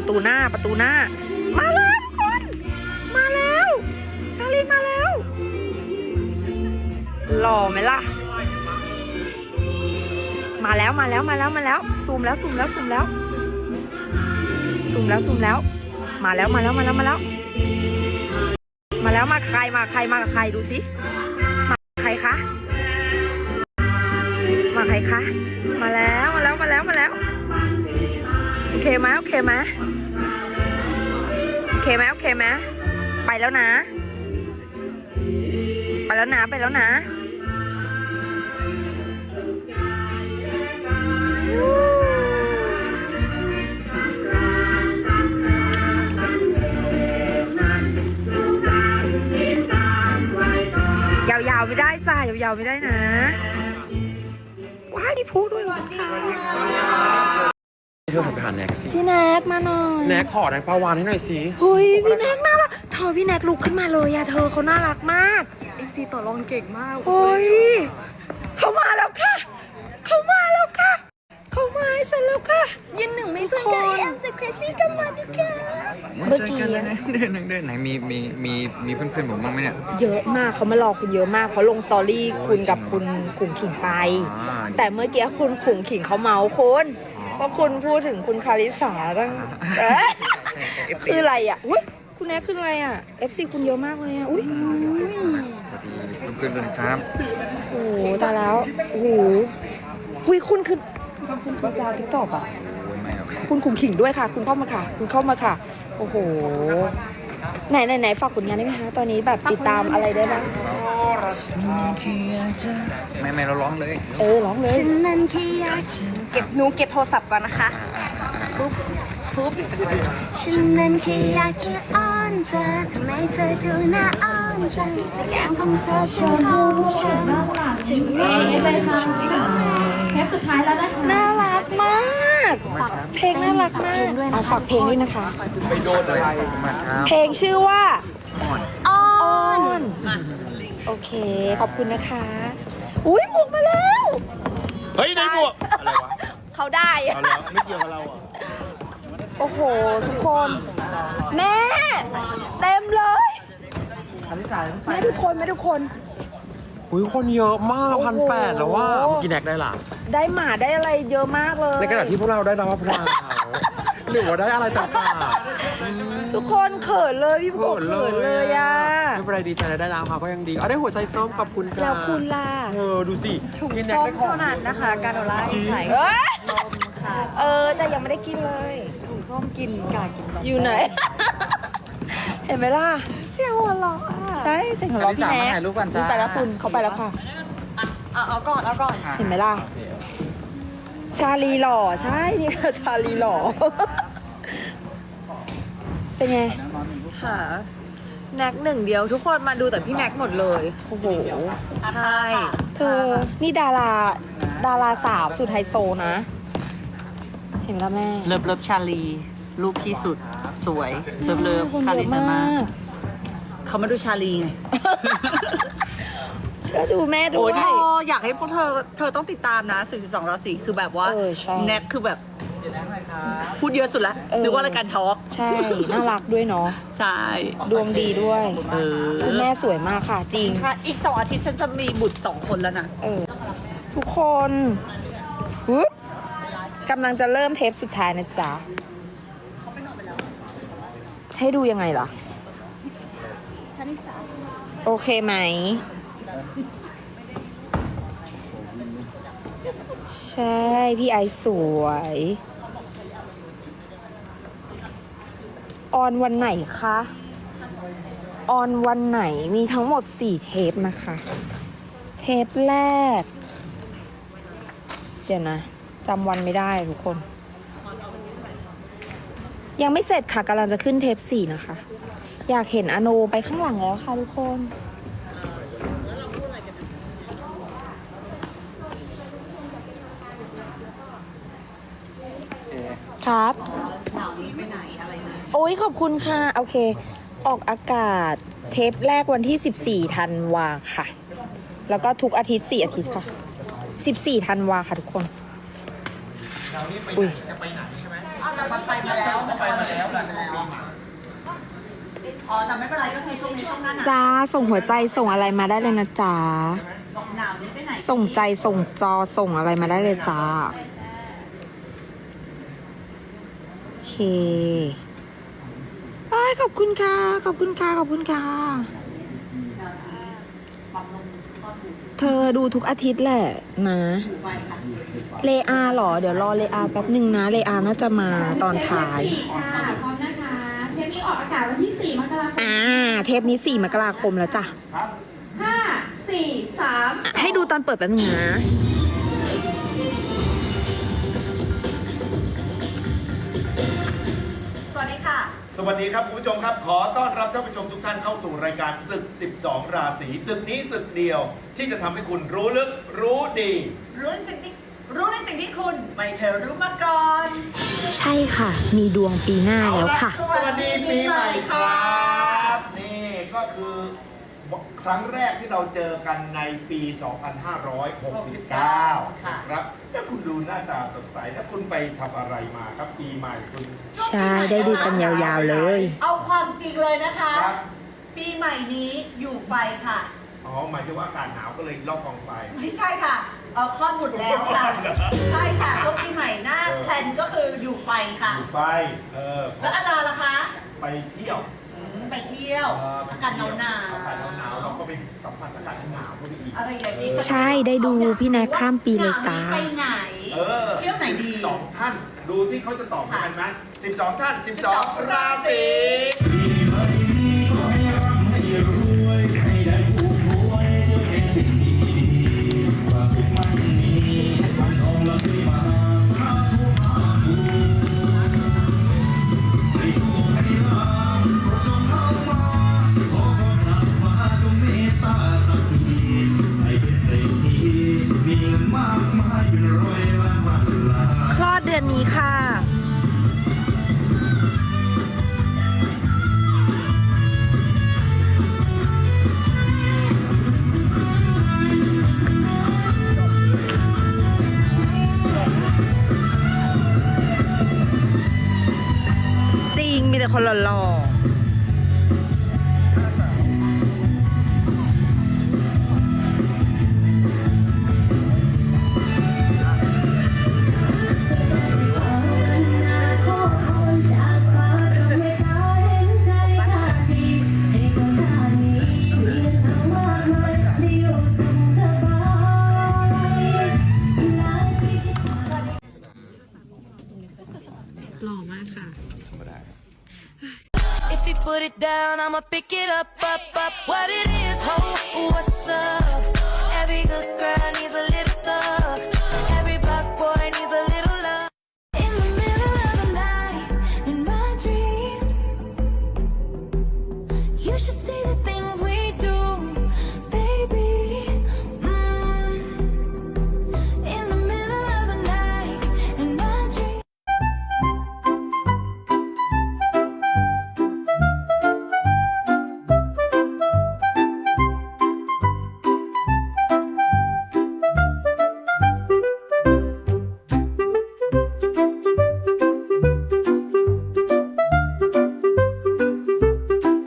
ประตูหน้าประตูหน้า มาแล้วทุกคนมาแล้วชาลีมาแล้วหล่อไหมล่ะ มาแล้วมาแล้วมาแล้วมาแล้วซูมแล้วซูมแล้วซูมแล้วซูมแล้วซูมแล้ว มาแล้วมาแล้วมาแล้วมาแล้ว มาแล้วมาใครมาใครมากับใครดูสิมาใครคะมาใครคะมาแล้วมาแล้วมาแล้วมาแล้ว เคไหมโอเคไหมโอเคไหมโอเคไหมไปแล้วนะ ไปแล้วนะไปแล้วนะยาวๆไม่ได้จ้ายาวๆไม่ได้นะว้ายนี่พูดด้วยวะค่ะ เธอหันไปหาแน็กสิพี่แนกมาหน่อยแน็กขอแน็กปลาวานให้หน่อยสิเฮ้ยพี่แนกน่ารักเธอพี่แนกลุกขึ้นมาเลยอะเธอเขาน่ารักมาก FC ต่อรองเก่งมากเฮ้ยเขามาแล้วค่ะ เขามาแล้วค่ะ เขามาให้ฉันแล้วค่ะยืนหนึ่งไม่เพื่อนกันแอมจะครซี่กันมาดิค่ะเมื่อกี้เดินเดินเดินไหนมีมีมีมีเพื่อนๆผมบ้างไหมเนี่ยเยอะมากเขามารอคุณเยอะมากเขาลงสตอรี่คุณกับคุณขุงขิงไปอ่าแต่เมื่อกี้คุณขุงขิงเขาเมาคุณ ว่าคุณพูดถึงคุณคาริสาตั้งเอ๊ะเอฟซีคืออะไรอะอุ้ยคุณแนกคืออะไรอะ FC คุณเยอะมากเลยอะอุ้ยสวัสดีเพื่อนๆด้วยนะครับ โอ้โหตายแล้วโอ้โหหุยคุณคือคุณคือดาวทิกตอกอะ โอ้ยไม่หรอกคุณขุงขิงด้วยค่ะ คุณเข้ามาค่ะ คุณเข้ามาค่ะ โอ้โห ไหนไหนไหนฝากผลงานได้ไหมคะ ตอนนี้แบบติดตามอะไรได้บ้าง ไม่ไม่เราร้องเลย เออร้องเลย ฉันนั้นแค่อยากจะ เก็บหนูเก็บโทรศัพท์ก่อนนะคะปุ๊บปุ๊บฉันนั้นแค่อยากจะอ้อนเธอทำไมเธอดูน่าอ้อนจังแก้มของเธอฉันของฉันฉันไม่ได้ทำเทปสุดท้ายแล้วนะคะน่ารักมากฝากเพลงน่ารักมากเอาฝากเพลงด้วยนะคะมาครับเพลงชื่อว่าอ้ออ้อนนโอเค ขอบคุณนะคะ อุ้ยหมวกมาแล้ว เฮ้ยในบวกอะไรวะ เขาได้ เอาแล้วไม่เกี่ยวกับเราอะโอ้โห ทุกคน แม่ เต็มเลยแม่ทุกคนแม่ทุกคน อุ้ยคนเยอะมากโอ้โหพันแปดแล้วว่าเมื่อกี้แน็กได้หล่ะได้หมาได้อะไรเยอะมากเลยในขณะที่พวกเราได้น้ำมะพร้าวหรือว่าได้อะไรต่างทุกคนเขินเลยพี่ๆปุ๊กเขินเลยอะไม่เป็นไรดีใจได้น้ำมะพร้าวก็ยังดีเอาได้หัวใจส้มขอบคุณค่ะแล้วคุณล่ะเออดูสิกินแน็กส้มได้ของเท่านั้นนะคะ การโดล่าที่ใช้เอ้ย เออ แต่ยังไม่ได้กินเลย ถุงส้มกินกากินแบบอยู่ไหน เห็นไหมล่ะ เสียงหัวเราะอะใช่เสียงของเราะพี่แน็กถ่ายรูปกันจ้า ไปแล้วคุณเขาไปแล้วค่ะเอาเอาก่อนเอาก่อนเห็นไหมล่ะ ชาลีหล่อใช่นี่ค่ะชาลีหล่อ เป็นไงค่ะแน็กหนึ่งเดียวทุกคนมาดูแต่พี่แน็กหมดเลยโอ้โห ใช่ เธอ นี่ดารา ดาราสาวสุดไฮโซนะ เห็นไหมล่ะแม่เลิฟเลิฟชาลี รูปที่สุดสวย เลิฟเลิฟคนคาเยริอะสามามากเขามาดูชาลีไงก็ดูแม่ด้โอ้วยยเธออยากให้พวกเธอ เธอต้องติดตามนะ 42ราศีคือแบบว่าเออใช่แน็กคือแบบพูดเยอะสุดละเออหรือว่ารายการทอล์กใช่ น่ารักด้วยเนาะใช่ดวงดีด้วยเออคุณแม่สวยมากค่ะจริงค่ะ อีกสองอาทิตย์ฉันจะมีบุตรสองคนแล้วนะเออทุกคนอุ๊บ กำลังจะเริ่มเทปสุดท้ายนะจ๊ะให้ดูยังไงล่ะโอเคไหม ใช่ พี่ไอสวย ออนวันไหนคะ ออนวันไหนมีทั้งหมด 4 เทปนะคะ เทปแรก เดี๋ยวนะ จำวันไม่ได้ทุกคน ยังไม่เสร็จค่ะกำลังจะขึ้นเทปสี่นะคะ อยากเห็นอโนไปข้างหลังแล้วค่ะทุกคนครับโอ้ยขอบคุณค่ะ โอเค ออกอากาศเทปแรกวันที่ 14ธันวาค่ะ แล้วก็ทุกอาทิตย์ 4 อาทิตย์ค่ะ 14ธันวาค่ะทุกคน อุ้ยมันไปมาแล้วมันไปมาแล้วมันไปมาแล้วอ๋อแต่ไม่เป็นไรก็คือช่วงนี้ช่วงหน้าหนาวจ้าส่งหัวใจส่งอะไรมาได้เลยนะจ๊ะบอกหนาวนี้ไปไหนส่งใจส่งจอส่งอะไรมาได้เลยจ้าโอเคอ้ายขอบคุณค่ะ ขอบคุณค่ะ ขอบคุณค่ะ เธอดูทุกอาทิตย์แหละนะ เลอาเหรอ เดี๋ยวรอเลอาแป๊บหนึ่งนะ เลอาน่าจะมาตอนท้ายเทปสี่ค่ะพร้อมนะคะ เทปนี้ออกอากาศวันที่ 4 มกราคมอ่า เทปนี้ 4 มกราคมแล้วจ้ะ 5 4 3ให้ดูตอนเปิดแป๊บนึงนะ สวัสดีครับคุณผู้ชมครับ ขอต้อนรับท่านผู้ชมทุกท่านเข้าสู่รายการศึก 12 ราศีศึกนี้ศึกเดียว ที่จะทำให้คุณรู้ลึกรู้ดี รู้ในสิ่งที่รู้ในสิ่งที่คุณไม่เคยรู้มาก่อน ใช่ค่ะ มีดวงปีหน้าแล้วค่ะ สวัสดีปีใหม่ครับ นี่ก็คือ ครั้งแรกที่เราเจอกันในปี 2569 ค่ะ นะครับแล้วคุณดูหน้าตาสดใส แล้วคุณไปทำอะไรมาครับปีใหม่คุณ ใช่ได้ดูกันยาวๆเลย เอาความจริงเลยนะคะ ครับ ปีใหม่นี้อยู่ไฟค่ะ อ๋อหมายถึงว่าอากาศหนาวก็เลยลอกกองไฟ ไม่ใช่ค่ะเออคลอดบุตรแล้วค่ะใช่ค่ะช่วงปีใหม่หน้าเออแพลนก็คืออยู่ไฟค่ะ อยู่ไฟ เออ แล้วอาจารย์ล่ะคะ ไปเที่ยวอืม ไปเที่ยวเอากาศหนาวหนาวอากาศหนาวๆเราก็ไปสัมผัสอากาศหนาวก็ไปอีกอะไรอย่างนี้ก็ใช่ได้ดูพี่แนทข้ามปีเลยจ้าไปไหน เออเที่ยวไหนดี สองท่าน ดูที่เขาจะตอบเหมือนกันไหมสิบสองท่านสิบส12องราศี คลอดเดือนนี้ค่ะ จริงมีแต่คนหล่อๆ หล่อมากค่ะ If you put it down, I'ma pick it up, up, up. What it is, ho, what's up? Every good girl needs a little thug. Every black boy needs a little love. In the middle of the night, in my dreams, you should see the things.